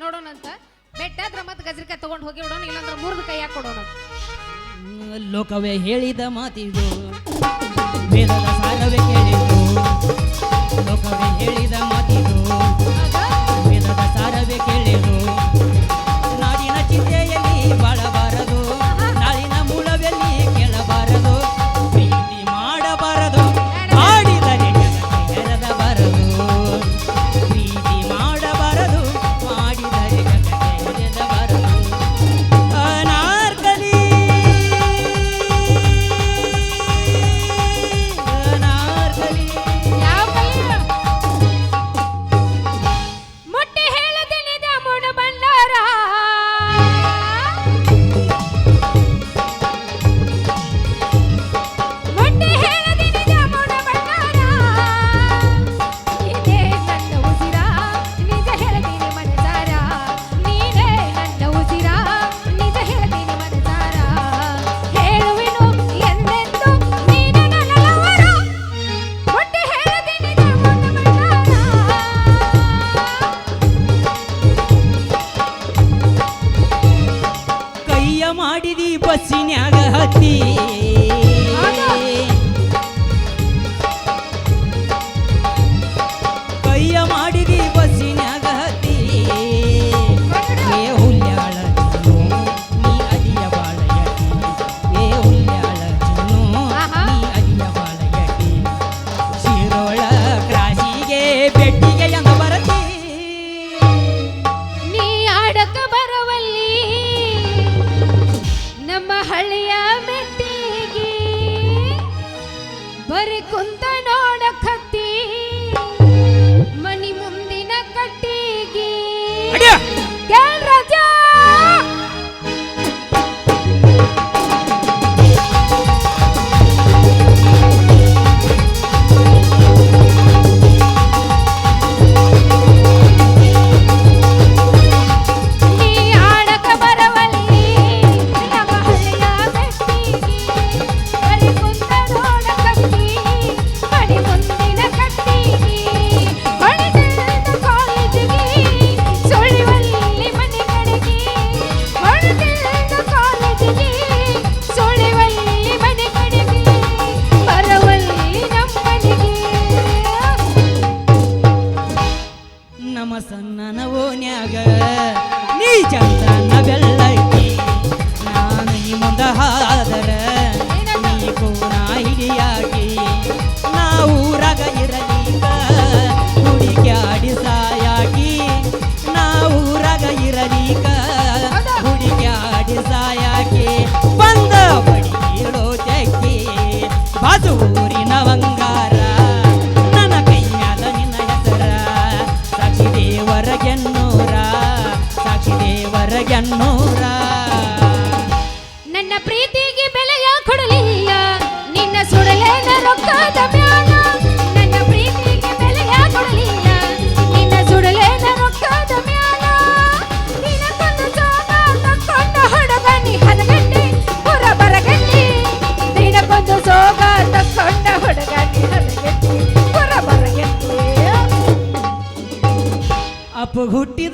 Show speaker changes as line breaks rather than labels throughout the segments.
ನೋಡೋಣಂತ ಬೆಟ್ಟ ಆದ್ರೆ ಮತ್ತೆ ಗಜರಿಕಾಯಿ ತಗೊಂಡು ಹೋಗಿ ಬಿಡೋಣ ಇಲ್ಲಾಂದ್ರೆ ಮೂರ್ದು ಕೈ ಹಾಕಿ ಕೊಡೋಣ
ಲೋಕವೇ ಹೇಳಿದ ಮಾತಿದು ವೇದದ ಸಾರವೇ ಕೇಳಿದು ಲೋಕವೇ ಹೇಳಿದ ಮಾತಿದು ವೇದದ ಸಾರವೇ ಕೇಳಿದು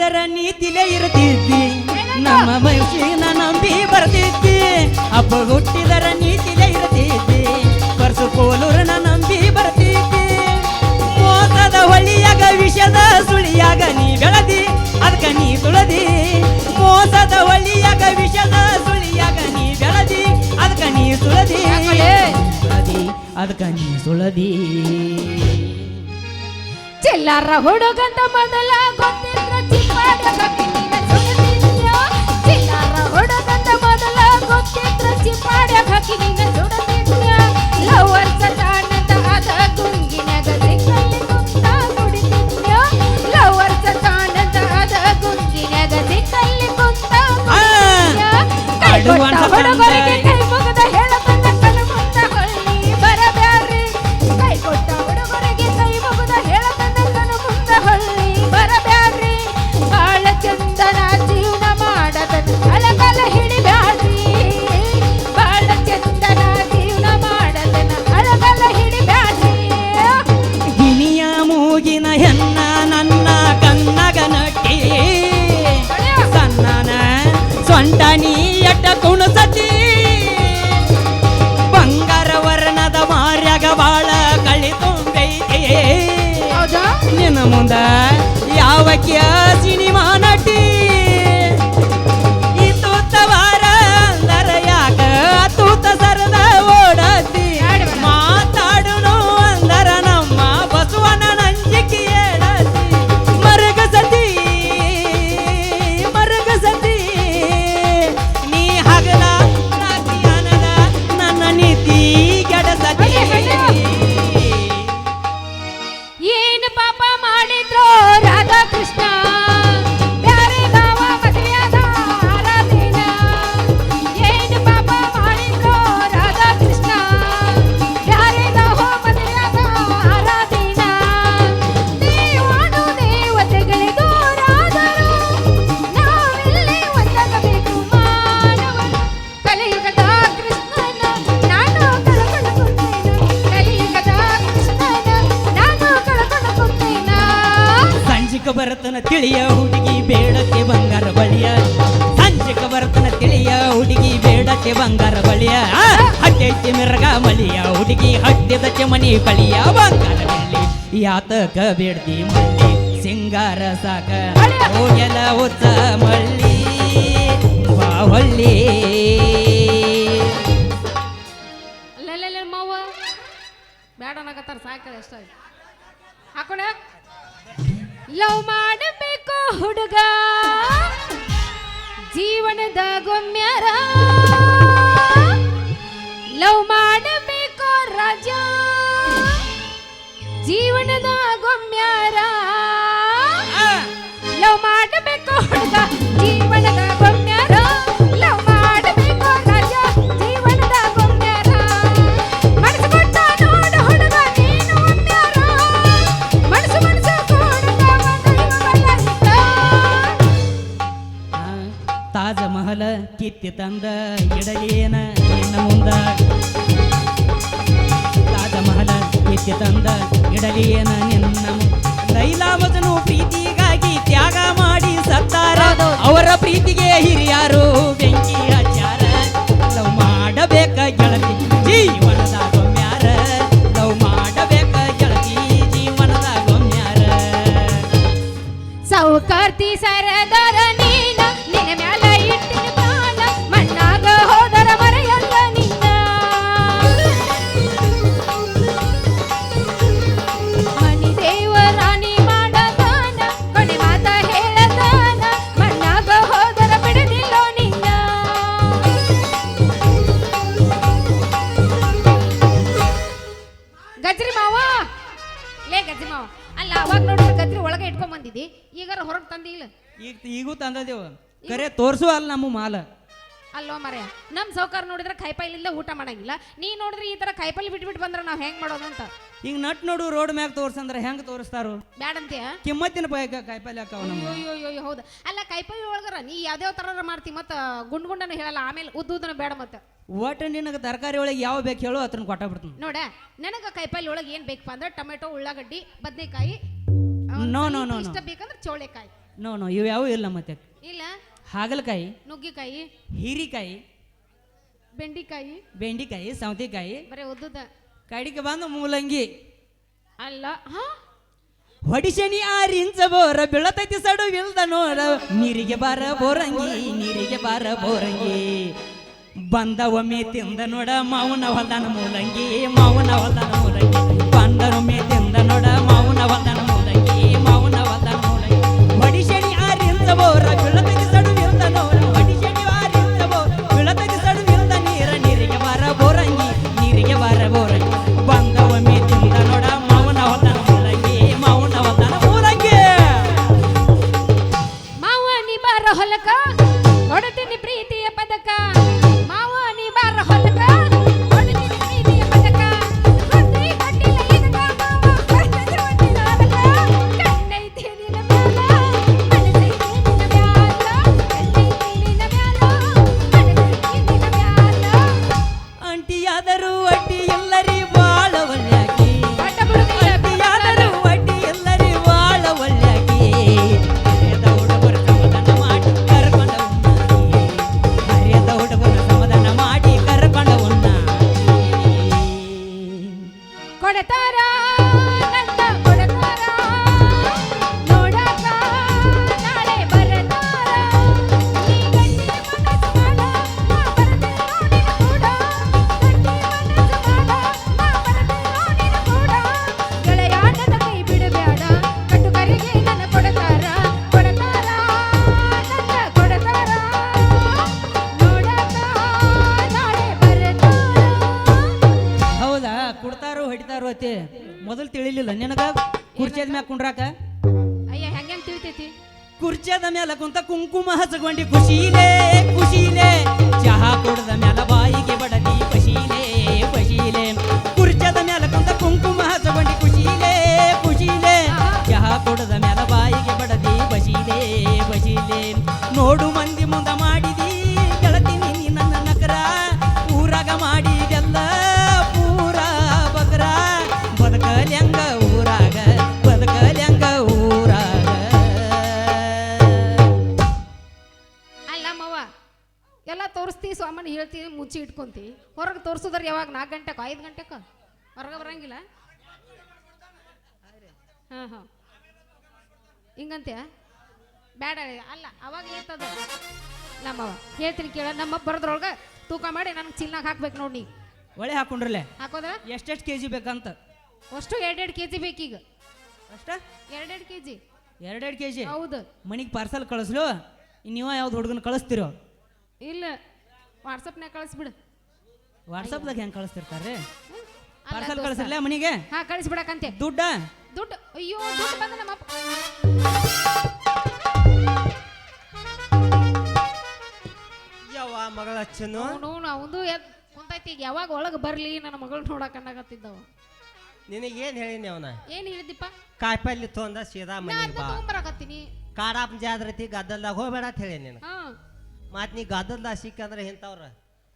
ಹಂಗರ ನೀತಿಲೇ ಇರುತ್ತಿದ್ದಿ ನಮ್ಮ ಮನುಷ್ಯನ ನಂಬಿ ಬರ್ತಿದ್ದಿ ಹಬ್ಬ ಹುಟ್ಟಿದರ ನೀತಿಲೇ ಇರ್ತಿದ್ದಿ ಪರ್ಸು ಕೋಲೂರನ ನಂಬಿ ಬರ್ತಿದ್ದಿ ಕೋತದ ಹೊಳಿಯಾಗ ವಿಷದ ಸುಳಿಯಾಗ ನೀ ಬೆಳದಿ ಅದಕ್ಕ ನೀ ತುಳದಿ. ಕೋತದ ಹೊಳಿಯಾಗ ವಿಷದ ಸುಳಿಯಾಗ ನೀ ಬೆಳದಿ ಅದಕ್ಕ ನೀ ಸುಳದಿ ಅದಕ್ಕ ನೀ ಸುಳದಿ
ಚೆಲ್ಲಾರ ಹುಡುಗಂತ ಮೊದಲ ಗೊತ್ತ
Thank you. ಯಾವ ಸಿನಿಮಾ ನಟಿ ಈ ಹಟ್ಟಿದ ಚಮನಿ ಕಳಿಯ ಬಂಗಾರ ಬೆಳ್ಳಿ ಯಾತಕ ಬಿಡ್ದಿ ಮಳ್ಳಿ ಸಿಂಗಾರ ಸಾಕ ಹೋಗೆಲ ಹೊಸ ಮಳ್ಳಿ ಬಾವಳ್ಳಿ
ಅಲ್ಲಲ್ಲ ಮಾವ ಬೇಡ ಅನ್ನಕತ್ತಾರ ಸಾಕಲ್ಲ ಎಷ್ಟ ಹಾಕೋಣ. ಲವ್ ಮಾಡಬೇಕು ಹುಡುಗ. ಜೀವನದ ಗೊಮ್ಯರ ಲವ್ ಮಾಡಬೇಕು ರಾಜ. ಜೀವನದ ಗೊಮ್ಯಾರ ಲವ್ ಮಾಡಬೇಕು ಹುಡುಗ ಜೀವನದ ಗೊಮ್ಯಾರ ಲವ್ ಮಾಡಬೇಕು ರಾಜ ಜೀವನದ ಗೊಮ್ಯಾರ ನೋಡು ಹುಡುಗ ನೀನು ಮನಸ್ಸು ಮನಸ್ಸು
ಕಿತ್ತಿ ತಂದ. ನಮ್ಮ
ನೋಡಿದ್ರೆ ಕಾಯಿಪಲ್ಲಿಂದ ಊಟ ಮಾಡಂಗಿಲ್ಲ. ನೀ ನೋಡಿದ್ರೆ ಈ ತರ ಕಾಯಿಪಲ್ಲೆ ಬಿಟ್ಬಿಟ್ಟು ಬಂದ್ರೆ ನಾವು ಹೆಂಗ್ ಮಾಡೋದು ಅಂತ.
ಹಿಂಗ್ ನಟ್ ನೋಡು ರೋಡ್ ಮ್ಯಾಗ ತೋರ್ಸಂದ್ರೆ ಹೆಂಗ್ ತೋರಿಸ್ತಾರು?
ಬ್ಯಾಡಂತೀಯ
ಕಿಮ್ಮತ್ತಿನ ಬಯಕ ಕಾಯಿಪಲ್ಲೆ ಹಾಕಾವ ನಮ್ಮ
ಅಯ್ಯೋ ಅಯ್ಯೋ ಅಯ್ಯೋ ಹೌದು. ಅಲ್ಲ ಕಾಯಿಪಲ್ಲೆ ಒಳಗರ ನೀ ಯಾವ್ಯಾವ ತರ ಮಾಡ್ತಿ ಮತ್ತೆ ಗುಂಡ್ ಗುಂಡನ ಹೇಳಲ್ಲ ಆಮೇಲೆ ಉದ್ದ ಉದ್ದನ ಬೇಡ ಮತ್ತೆ.
ಒಟ್ಟು ನಿನಗೆ ತರಕಾರಿ ಒಳಗೆ ಯಾವ ಬೇಕು ಹೇಳು ಅದನ್ನ ಕೊಟ್ಟ ಬಿಡ್ತೀನಿ.
ನೋಡ ನನಗ ಕಾಯಿಪಲ್ಲೆ ಒಳಗೆ ಏನ್ ಬೇಕಪ್ಪ ಅಂದ್ರೆ ಟೊಮೆಟೊ ಉಳ್ಳಾಗಡ್ಡಿ ಬದನೆಕಾಯಿ
ನೋ, ನೋ, ನೋ,
ಇಷ್ಟ. ಬೇಕಂದ್ರೆ ಚೌಳೆಕಾಯಿ.
ನೋ ನೋ ಇವು ಯಾವ ಇಲ್ಲ ಮತ್ತೆ.
ಇಲ್ಲ?
ಹಾಗಲಕಾಯಿ
ನುಗ್ಗಿಕಾಯಿ?
ಹೀರಿಕಾಯಿ
ಬೆಂಡಿಕಾಯಿ.
ಬೆಂಡಿಕಾಯಿ ಸೌತೆಕಾಯಿ.
ಬರೀ ಉದ್ದುದ
ಕಡಿಗೆ ಬಂದು ಮೂಲಂಗಿ.
ಅಲ್ಲ ಹಾ?
ಹೊಡಿಶನಿ ಆರಿಂಚ ಬೋರ ಬೀಳತೈತಿ ಸಡು ಇಲ್ದ ನೋಡ ನೀರಿಗೆ ಬಾರ ಬೋರಂಗಿ ನೀರಿಗೆ ಬಾರ ಬೋರಂಗಿ. ಬಂದ ಒಮ್ಮೆ ತಿಂದ ನೋಡ ಮಾವನ ಹೊಲ್ದಾನ ಮೂಲಂಗಿ ಮಾವನ ಹೊಲ್ದಾನ ಮೂಲಂಗಿ. ಬಂದ ತಿಳಿಲಿಲ್ಲ ನಿನಗ ಕುರ್ಚಿಯದ ಮ್ಯಾಗ ಕುಂಡ್ರಾಕ
ಅಯ್ಯ ಹೆಂಗ್ ಹೆಂಗ್ ತಿಳಿತೈತಿ
ಕುರ್ಚಿಯದ ಮ್ಯಾಲ ಕುಂತ ಕುಂಕುಮ ಹಚ್ಕೊಂಡಿ ಖುಷಿಲೇ ಖುಷಿಲೇ ಚಹಾ ಕುಡ್ದ ಮ್ಯಾಲ ಬಾಯಿಗೆ ಬಡದಿ ಪಶೀಲೆ ಪಶೀಲೆ ಕುರ್ಚದ ಮ್ಯಾಲ ಕುಂತ ಕುಂಕುಮ ಹಚ್ಕೊಂಡಿ ಖುಷಿಲೇ ಖುಷಿಲೇ ಚಹಾ ಕುಡ್ದ ಮ್ಯಾಲ ಬಾಯಿಗೆ ಬಡದಿ ಬಶೀಲೆ ಬಶೀಲೆ ನೋಡು ಮಂದಿ
ಸಾಮಾನು ಹೇಳ್ತೀವಿ ಮುಚ್ಚಿ ಇಟ್ಕೊಂತಿ. ಹೊರಗೆ ತೋರಿಸೋದ್ರೆ ಯಾವಾಗ? ನಾಲ್ಕು ಗಂಟೆಕ? ಐದು ಗಂಟೆಕ? ಹೊರಗೆ ಬರಂಗಿಲ್ಲ? ಹಾಂ ಹಾಂ. ಹಿಂಗಂತ್ಯ ಬೇಡ ಅಲ್ಲ ಅವಾಗ ಹೇಳ್ತದ. ನಮ್ಮವ ಹೇಳ್ತೀನಿ ಕೇಳ ನಮ್ಮ ಬರೋದ್ರೊಳಗೆ ತೂಕ ಮಾಡಿ ನನಗೆ ಚಿಲ್ನಾಗ ಹಾಕ್ಬೇಕು ನೋಡಿ ನೀ.
ಒಳ್ಳೆ ಹಾಕೊಂಡ್ರಲ್ಲ?
ಹಾಕೋದ್ರ
ಎಷ್ಟೆಷ್ಟು ಕೆ ಜಿ ಬೇಕಂತ?
ಅಷ್ಟು ಎರಡೆರಡು ಕೆ ಜಿ ಬೇಕೀಗ
ಅಷ್ಟ?
ಎರಡೆರಡು ಕೆ ಜಿ
ಎರಡೆರಡು ಕೆ ಜಿ
ಹೌದು.
ಮನಿಗೆ ಪಾರ್ಸಲ್ ಕಳಿಸ್ಲು? ನೀವು ಯಾವ್ದು ಹುಡುಗನ ಕಳಿಸ್ತಿರೋ?
ಇಲ್ಲ. ವಾಟ್ಸಪ್ನಾಗ ಕಳಿಸ್ಬಿಡು
ವಾಟ್ಸಪ್ದಾಗ ಹೆಂಗೆ ಕಳಿಸ್ತಿರ್ತಾರೆ ಪಾರ್ಸಲ್. ಕಳಿಸಿರ್ಲ ಮನಿಗೆ?
ಹಾ ಕಳಿಸ್ಬಿಡಕಂತೆ
ದುಡ್ಡ?
ದುಡ್ಡು. ಅಯ್ಯೋ ದುಡ್ಡು ಬಂದ ನಮ್ಮ ಅಪ್ಪ.
ಯಾವ ಮಗಳ ಅಚ್ಚನು?
ಅವನು ಅವಂದು ಎದ್ ಕುಂತೈತಿ ಈಗ. ಯಾವಾಗ ಒಳಗೆ ಬರಲಿ ನನ್ನ ಮಗಳು ನೋಡಕ್ ಅನ್ನಕತ್ತಿದ್ದವ
ಏನು ಹೇಳಿನಿ ಅವನ?
ಏನು ಹೇಳಿದಿಪ್ಪ
ಕಾಯಿಪಲ್ಲೆ ತೊಂದ ಸೀದಾ
ಮನೆ
ಮನೆಗೆ ಬಾ.
ತಗೊಂಬರಕತ್ತೀನಿ.
ಕಾಡಾಪ್ ಜಾದ್ರತಿ ಗದ್ದಲ್ದಾಗ ಹೋಗ್ಬೇಡ ಅಂತ ಹೇಳಿ ನೀನು
ಹಾ
ಮತ್ ನೀ ಗಾದಲ್ದ ಸಿಕ್ಕ ಅಂದ್ರೆ ಇಂಥವ್ರ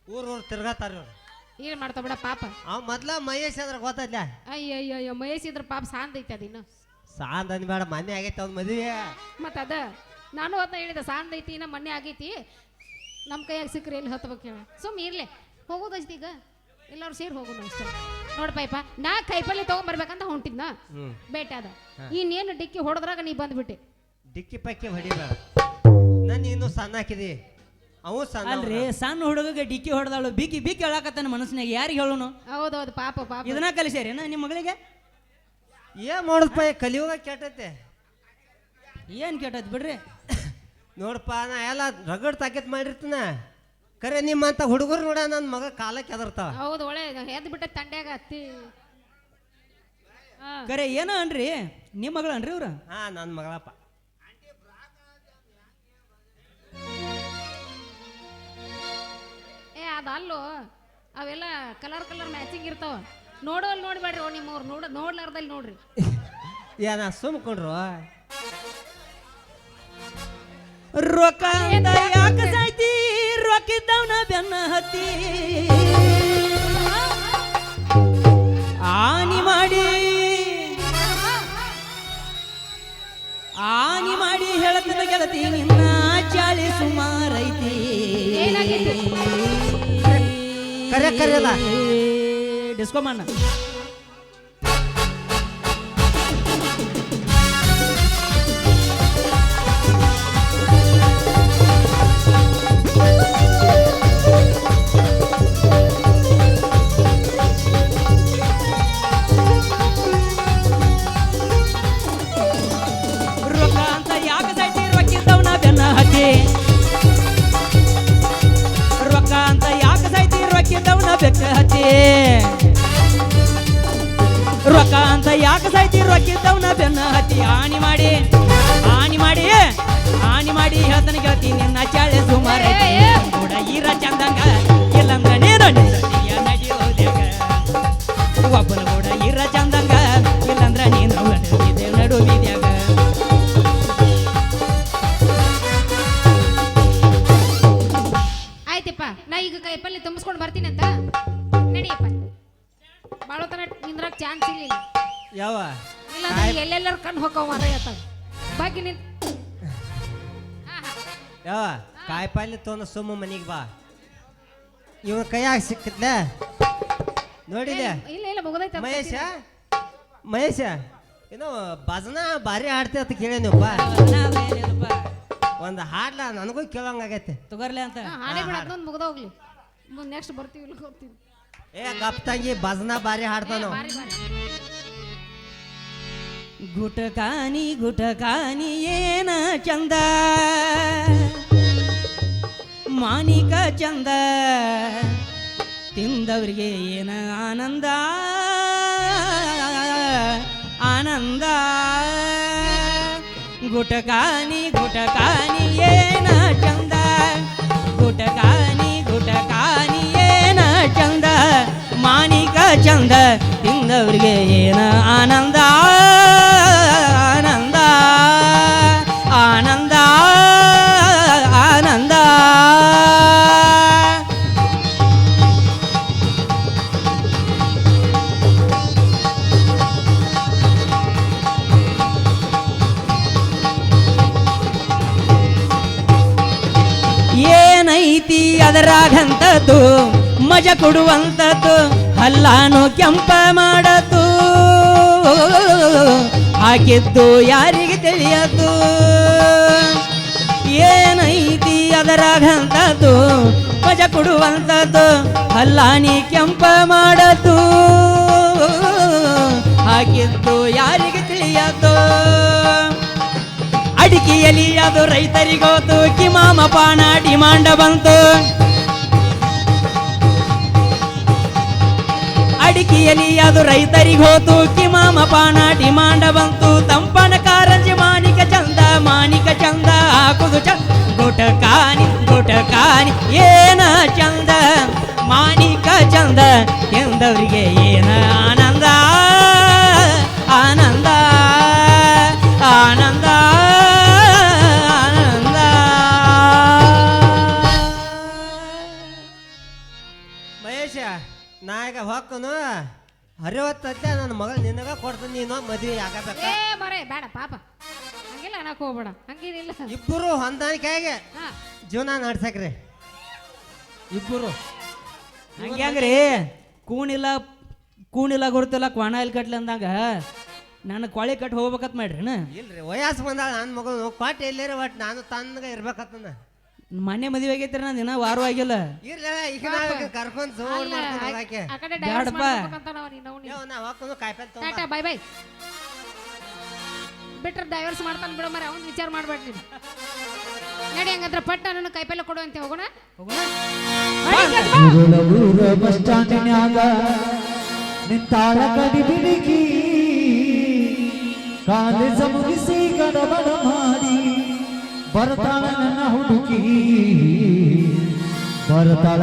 ಊರ್ ಊರ್ ತಿರ್ಗಾತಾರ ಇವ್ರು.
ಏನ್ ಮಾಡ್ತಾವ ಬಿಡ ಪಾಪ.
ಅವ್ ಮೊದ್ಲ ಮಹೇಶ್ ಅಂದ್ರೆ ಗೊತ್ತಲ್ಲ
ಅಯ್ಯಯ್ಯೋ ಅಯ್ಯ ಅಯ್ಯ ಮಹೇಶ್ ಇದ್ರ ಪಾಪ ಸಾಂದ್ ಐತಿ ಅದಿನ್ನು
ಸಾಂದ್ ಅನ್ಬೇಡ ಮೊನ್ನೆ ಆಗೈತೆ ಅವ್ನ ಮದುವೆ.
ಮತ್ತ ಅದ ನಾನು ಅದನ್ನ ಹೇಳಿದೆ ಸಾಂದ್ ಐತಿ ಇನ್ನ ಮೊನ್ನೆ ಆಗೈತಿ. ನಮ್ಮ ಕೈಯಾಗ ಸಿಕ್ಕ್ರೆ ಎಲ್ಲಿ ಹತ್ಬೇಕು ಹೇಳ. ಸುಮ್ ಇರ್ಲಿ ಹೋಗೋದೈತಿ ಈಗ. ಎಲ್ಲರೂ ಸೇರಿ ಹೋಗೋಣ ಅಷ್ಟೇ. ನೋಡ್ಪಾಯ್ಪ ನಾ ಕೈಪಲ್ಲಿ ತಗೊಂಬರ್ಬೇಕಂತ ಹೊಂಟಿದ್ನ. ಬೇಟ ಅದ. ಇನ್ನೇನು ಡಿಕ್ಕಿ ಹೊಡೆದ್ರಾಗ ನೀ ಬಂದ್ಬಿಟ್ಟೆ.
ಡಿಕ್ಕಿ ಪಕ್ಕಿ ಹೊಡಿಬೇಡ. ನಾನು ಇನ್ನೂ ಸಣ್ಣ ಹಾಕಿದಿ ಅವು ಸಣ್ಣ
ಅಲ್ರಿ ಸಣ್ಣ ಹುಡುಗಗೆ ಡಿಕ್ಕಿ ಹೊಡೆದಾಳು ಬಿಕ್ಕಿ ಬಿಕ್ಕಿ ಹೇಳಕತ್ತಾನ ಮನಸ್ಸಿನಾಗ ಯಾರಿಗೆ ಹೇಳೋನು?
ಹೌದೌದು ಪಾಪ ಪಾಪ.
ಇದನ್ನ ಕಲಿಸ್ಯಾರೇನ ನಿಮ್ಮ ಮಗಳಿಗೆ?
ಏನ್ ಮಾಡೋದಪ್ಪ ಕಲಿಯುವಾಗ ಕಲಿಯುಗ ಕೆಟ್ಟೈತೆ.
ಏನು ಕೆಟ್ಟದ್ ಬಿಡ್ರಿ?
ನೋಡಪ್ಪ ನಾ ಎಲ್ಲ ರಗಡ್ ತಾಕೆತ್ ಮಾಡಿರ್ತೀನ. ಕರೆ ನಿಮ್ಮಂತ ಹುಡುಗರು ನೋಡ ನನ್ನ ಮಗ ಕಾಲಕ್ಕೆ ಎದರ್ತಾವ
ಹೌದು ಒಳ್ಳೆ ಎದ್ ಬಿಟ್ಟ ತಂಡ್ಯಾಗ ಹತ್ತಿ ಹಾ
ಕರೆ ಏನೋ ಅನ್ರಿ? ನಿಮ್ಮ ಮಗಳನ್ರಿ ಅನ್ರಿ ಇವ್ರು?
ಹಾ ನನ್ನ ಮಗಳಪ್ಪ.
ಅದಲ್ಲೋ ಅವೆಲ್ಲ ಕಲರ್ ಕಲರ್ ಮ್ಯಾಚಿಂಗ್ ಇರ್ತಾವ. ನೋಡೋಲ್ ನೋಡ್ಬೇಡ್ರಿ ನಿಮ್ಮ ನಿಮ್ಮವ್ರು ನೋಡ ನೋಡ್ಲಾರ್ದಲ್ಲಿ ನೋಡ್ರಿ.
ಏನ ಸುಮ್ಕೊಂಡ್ರು
ರೊಕ್ಕ ಅಂತ ಯಾಕೆ ಸಾಯ್ತಿ? ರೊಕ್ಕಿದ್ದವನ ಬೆನ್ನ ಹತ್ತಿ. ಆನಿ ಮಾಡಿ. ಆನಿ ಮಾಡಿ ಹೇಳತನ ಗೆಳತಿ ನಿನ್ನ
ಕರೆ.
ಡಿಸ್ಕೋ ಯಾಕೆ ಸಾಯ್ತಿ ರೊಕ್ಕಿದ್ದವನ ಬೆನ್ನ ಹತ್ತಿ ಆನಿ ಮಾಡಿ ಆನಿ ಮಾಡಿ ಆನಿ ಮಾಡಿ ಹೇಳ್ತಾನೆ ಗೆಳತಿ ನಿನ್ನ ಚಾಳೆ ಸುಮಾರೆ. ಕೂಡ ಈರ ಚಂದಂಗ ಇಲ್ಲಂದ್ರ ನೀನು ನಿಂದತಿಯ ನಡಿಯೋದ್ಯಾಗ ಒಬ್ಬನ ಕೂಡ ಈರ ಚಂದಂಗ ಇಲ್ಲಂದ್ರ ನೀನು ನಡುವಿದೆ ನಡುವಿದ್ಯಾಗ
ಆಯ್ತಪ್ಪ ನಾ ಈಗ ಕೈಪಲ್ಲಿ ತುಂಬಿಸ್ಕೊಂಡು ಬರ್ತೀನಿ ಅಂತ. ನಡಿಯಪ್ಪ. ತರ ನಿಂದ್ರಾಗ ಚಾನ್ಸ್ ಇಲ್ಲ
ಯಾವ?
ಇಲ್ಲ ಎಲ್ಲೆಲ್ಲರ ಕಣ್ಣು ಹೋಗವ ಮಾರ ಹೇಳ್ತಾವ ಬಾಕಿ ನಿನ್.
ಯಾವ? ಕಾಯಿಪಲ್ಲೆ ತೊಂದ ಸುಮ್ಮ ಮನಿಗೆ ಬಾ. ಇವನ ಕೈಯಾಗ ಸಿಕ್ಕತ್ಲ ನೋಡಿದೆ
ಇಲ್ಲ ಇಲ್ಲ ಮುಗದೈತೆ
ಮಹೇಶ? ಮಹೇಶ? ಏನೋ ಭಜನ ಭಾರಿ ಆಡ್ತೇ ಅಂತ ಕೇಳೇನಪ್ಪ ಒಂದು ಹಾಡ್ಲ? ನನಗೂ ಕೇಳೋಂಗಾಗೈತೆ
ತಗೋರ್ಲೆ ಅಂತ.
ಹಾಡೇ ಬಿಡ ಅದೊಂದು ಮುಗ್ದ ಹೋಗ್ಲಿ. ನೆಕ್ಸ್ಟ್ ಬರ್ತೀವಿ ಇಲ್ಲಿ ಹೋಗ್ತೀವಿ
ಏ ಗಪ್ತಾಗಿ ಭಜನಾ ಭಾರಿ ಹಾಡ್ತಾನೋ.
ಬಾರಿ ಬಾರಿ
ಗುಟಕಾನಿ ಗುಟಕಾನಿ ಏನ ಚಂದ? ಮಾನಿಕ ಚಂದ? ತಿಂದವರಿಗೆ ಏನ ಆನಂದ? ಆನಂದ? ಗುಟಕಾನಿ ಗುಟಕಾನಿ ಏನ ಚಂದ? ಗುಟಕಾನಿ ಗುಟಕಾನಿ ಏನ ಚಂದ? ಮಾಣಿಕ ಚಂದ ತಿಂದವ್ರಿಗೆ ಏನ ಆನಂದ ಆನಂದ ಆನಂದ ಆನಂದ ಏನೈತಿ ಅದರಾಗಂತದ್ದು ಮಜ ಕೊಡುವಂಥದ್ದು ಅಲ್ಲಾನು ಕೆಂಪ ಮಾಡದು. ಹಾಕಿದ್ದು ಯಾರಿಗೆ ತಿಳಿಯದು? ಏನೈತಿ ಅದರಾಗಂತದ್ದು ಮಜ ಕೊಡುವಂಥದ್ದು ಅಲ್ಲಾನಿ ಕೆಂಪ ಮಾಡದು. ಹಾಕಿದ್ದು ಯಾರಿಗೆ ತಿಳಿಯದು? ಅಡಿಕೆಯಲ್ಲಿ ಅದು ರೈತರಿಗೋತು ಕಿಮಾಮ ಪಾನ ಡಿಮಾಂಡ ಬಂತು. ಅಡಿಕೆಯಲ್ಲಿ ಅದು ರೈತರಿಗೆ ಹೋತು. ಕಿಮಾಮ ಪಾನ ಡಿಮಾಂಡ ಬಂತು. ತಂಪನ ಕಾರಂಜಿ ಮಾಣಿಕ ಚಂದ ಮಾಣಿಕ ಚಂದ ಹಾಕುದು ಚಂದ ಗುಟಕಾನಿ ಗುಟಕಾನಿ ಏನ ಚಂದ, ಮಾಣಿಕ ಚಂದ ಎಂದವರಿಗೆ ಏನ ಆನಂದ
ಹರಿವತ್ತತ್ತೆ ನನ್ನ ಮಗಳು ನಿನಗ ಕೊಡ್ತೀನಿ ನೀನು ಮದುವೆ ಆಗಬೇಕ?
ಏ ಮರೆ ಬೇಡ ಪಾಪ. ಹಂಗಿಲ್ಲ ಅನ್ನಕ್ ಹೋಗ್ಬೇಡ. ಹಂಗೇನಿಲ್ಲ.
ಇಬ್ಬರು ಹೊಂದಾಣಿಕೆಯಾಗೆ
ಹಾ.
ಜೀವನ ನಡ್ಸಕ್ರಿ. ಇಬ್ಬರು.
ಹಂಗ್ಯಾಂಗ್ರಿ ಕೂಣಿಲ್ಲ ಕೂಣಿಲ್ಲ ಗುರುತಿಲ್ಲ ಕ್ವಾಣ ಇಲ್ಲಿ ಕಟ್ಲಿ ಅಂದಾಗ ನಾನು ಕೊಳೆ ಕಟ್ ಹೋಗ್ಬೇಕತ್ ಮಾಡ್ರಿ
ಇಲ್ರಿ ವಯಸ್ಸು ಬಂದಾಳ ನನ್ನ ಮಗಳು. ಕೊಟ್ಟು ಎಲ್ಲೇರಿ ಒಟ್ಟು ನಾನು ತನ್ನಗ ಇರ್ಬೇಕತ್ತನ.
ಮೊನ್ನೆ ಮದುವೆ ಆಗೈತ್ರಿ ನಾನು ದಿನ ವಾರ ಆಗಿಲ್ಲ.
ಇರ್ಲಿ ಈಗ ನಾವ್ ಕರ್ಕೊಂಡ್
ಆ- ಕಡೆ ಡೈವರ್ಸ್
ಬ್ಯಾಡಪ್ಪ.
ಮಾಡ್ಬೇಕಂತ ನಾವು ನೀನು ಅವ್ನಿಗೆ.
ನಾ ಹೊಕ್ಕನು ಕಾಯಿಪಲ್ಲೆ
ಟಾಟಾ
ತಗೊಂಬ
ಬೈ ಬೈ ಬಿಟ್ರೆ ಡೈವರ್ಸ್ ಮಾಡ್ತಾನೆ ಬಿಡು ಮರ ಅವ್ನು ವಿಚಾರ ಮಾಡ್ಬೇಡ್ರಿ ನೀನು. ನಡಿ ಹಂಗಂದ್ರೆ ಪಟ್ಟ ನನ್ನ ಕೈಪಲ್ಲೆ ಕೊಡು ಅಂತ ಹೋಗೋಣ? ಹೊಡಿತದ ಬಾ.
ಊರ ಬಸ್ ಸ್ಟ್ಯಾಂಡಿನ್ಯಾಗ ನಿಂತಾಳ ಕಡಿ ಬಿಡಿಗಿ ಕಾಲೇಜ ಮುಗಿಸಿ ಗಡಬಡ ಬರ್ತಾಳ ನನ್ನ ಹುಡುಗಿ ಬರ್ತಾಳ